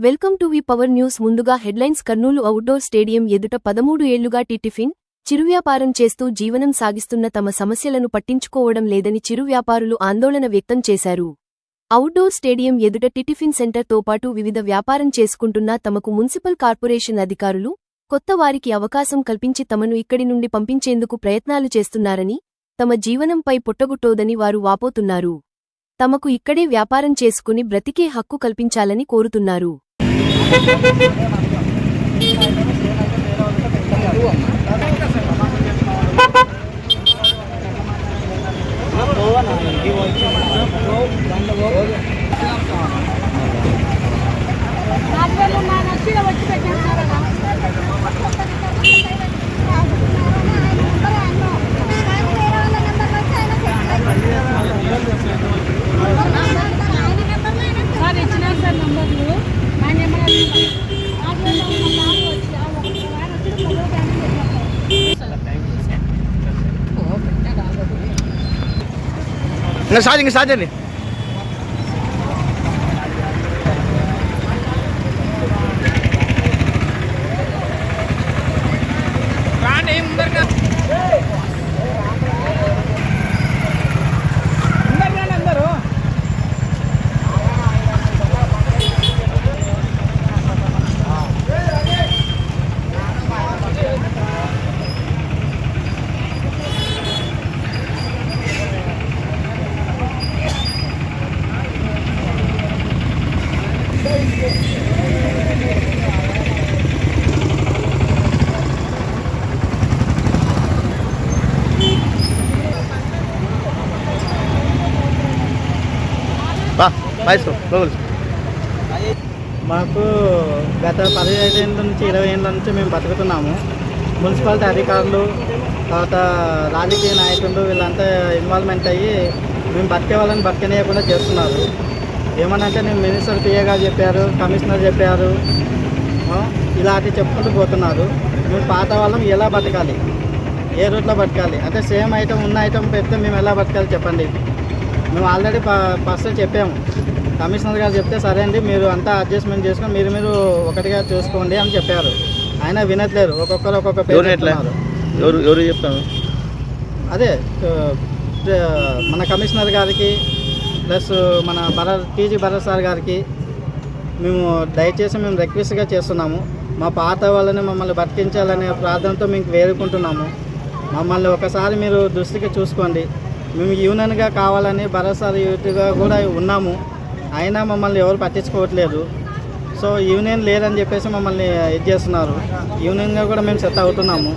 Welcome to V power news ముందుగా headlines Kurnool outdoor stadium ఎదుట పదమూడు ఏళ్ళుగా టిటిఫిన్ చిరువ్యాపారం చేస్తూ జీవనం సాగిస్తున్న తమ సమస్యలను పట్టించుకోవడం లేదని చిరు వ్యాపారులు ఆందోళన వ్యక్తం చేశారు. అవుట్డోర్ స్టేడియం ఎదుట టిటిఫిన్ సెంటర్తో పాటు వివిధ వ్యాపారం చేసుకుంటున్న తమకు మున్సిపల్ కార్పొరేషన్ అధికారులు కొత్త వారికి అవకాశం కల్పించి తమను ఇక్కడి నుండి పంపించేందుకు ప్రయత్నాలు చేస్తున్నారని తమ జీవనంపై పుట్టగుట్టోదని వారు వాపోతున్నారు. తమకు ఇక్కడే వ్యాపారం చేసుకుని బ్రతికే హక్కు కల్పించాలని కోరుతున్నారు. నాలుగు మా నచ్చిన వచ్చి పెట్టాను نساعدك نساعدني మాకు గత పదిహేను ఏళ్ళ నుంచి ఇరవై ఏళ్ళ నుంచి మేము బతుకుతున్నాము. మున్సిపాలిటీ అధికారులు తర్వాత రాజకీయ నాయకులు వీళ్ళంతా ఇన్వాల్వ్మెంట్ అయ్యి మేము బతికే వాళ్ళని బతికనేయకుండా చేస్తున్నారు. ఏమనంటే నేను మినిస్టర్ పిఏ గారు చెప్పారు కమిషనర్ చెప్పారు. ఇలాంటివి చెప్పుకుంటూ పోతున్నారు. మేము పాత వాళ్ళం ఎలా బతకాలి? ఏ రూట్లో బతకాలి? అంటే సేమ్ ఐటమ్ ఉన్న ఐటమ్ పెడితే మేము ఎలా బతకాలి చెప్పండి? మేము ఆల్రెడీ ఫస్ట్ చెప్పాము. కమిషనర్ గారు చెప్తే సరే అండి మీరు అంతా అడ్జస్ట్మెంట్ చేసుకొని మీరు మీరు ఒకటిగా చూసుకోండి అని చెప్పారు. ఆయన వినట్లేరు. ఒక్కొక్కరు ఒక్కొక్క పేరు ఎవరు. ఎవరు చెప్తాను అదే మన కమిషనర్ గారికి ప్లస్ మన భరత్ టీజీ భరత్ సార్ గారికి మేము దయచేసి మేము రిక్వెస్ట్గా చేస్తున్నాము. మా పాత వాళ్ళని మమ్మల్ని బతికించాలనే ప్రార్థనతో మీకు వేడుకుంటున్నాము. మమ్మల్ని ఒకసారి మీరు దృష్టికి చూసుకోండి. మేము యూనియన్గా కావాలని భరత్ సార్ కూడా ఉన్నాము. అయినా మమ్మల్ని ఎవరు పట్టించుకోవట్లేదు. సో యూనియన్ లేదని చెప్పేసి మమ్మల్ని ఇది చేస్తున్నారు. యూనియన్గా కూడా మేము సెట్ అవుతున్నాము.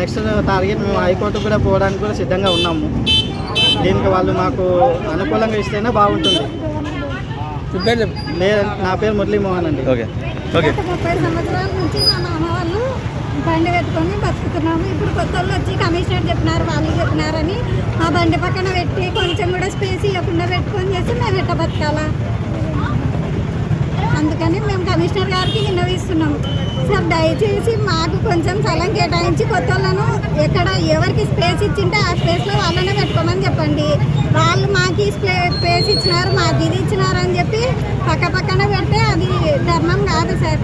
నెక్స్ట్ టార్గెట్ మేము హైకోర్టు కూడా పోవడానికి కూడా సిద్ధంగా ఉన్నాము. దీనికి వాళ్ళు మాకు అనుకూలంగా ఇస్తేనే బాగుంటుంది. లేదు నా పేరు మురళీ మోహన్ అండి. Okay okay. ముప్పై సంవత్సరాల నుంచి మా మామ వాళ్ళు బండి పెట్టుకొని బతుకుతున్నాము. ఇప్పుడు కొత్త వాళ్ళు వచ్చి కమిషనర్ చెప్పినారు వాళ్ళు చెప్పినారని మా బండి పక్కన పెట్టి కొంచెం కూడా స్పేస్ ఇవ్వకుండా పెట్టుకొని చేసి మేము ఎట్ట బతకాలా? అందుకని మేము కమిషనర్ గారికి విన్నవిస్తున్నాము. సార్ దయచేసి మాకు కొంచెం స్థలం కేటాయించి కొత్త వాళ్ళను ఎక్కడ ఎవరికి స్పేస్ ఇచ్చింటే ఆ స్పేస్లో వాళ్ళనే పెట్టుకోమని చెప్పండి. వాళ్ళు మాకు ఈ స్పే స్పేస్ ఇచ్చినారు మాకు ఇది ఇచ్చినారు అని చెప్పి పక్క పక్కన పెడితే అది ధర్మం కాదు సార్.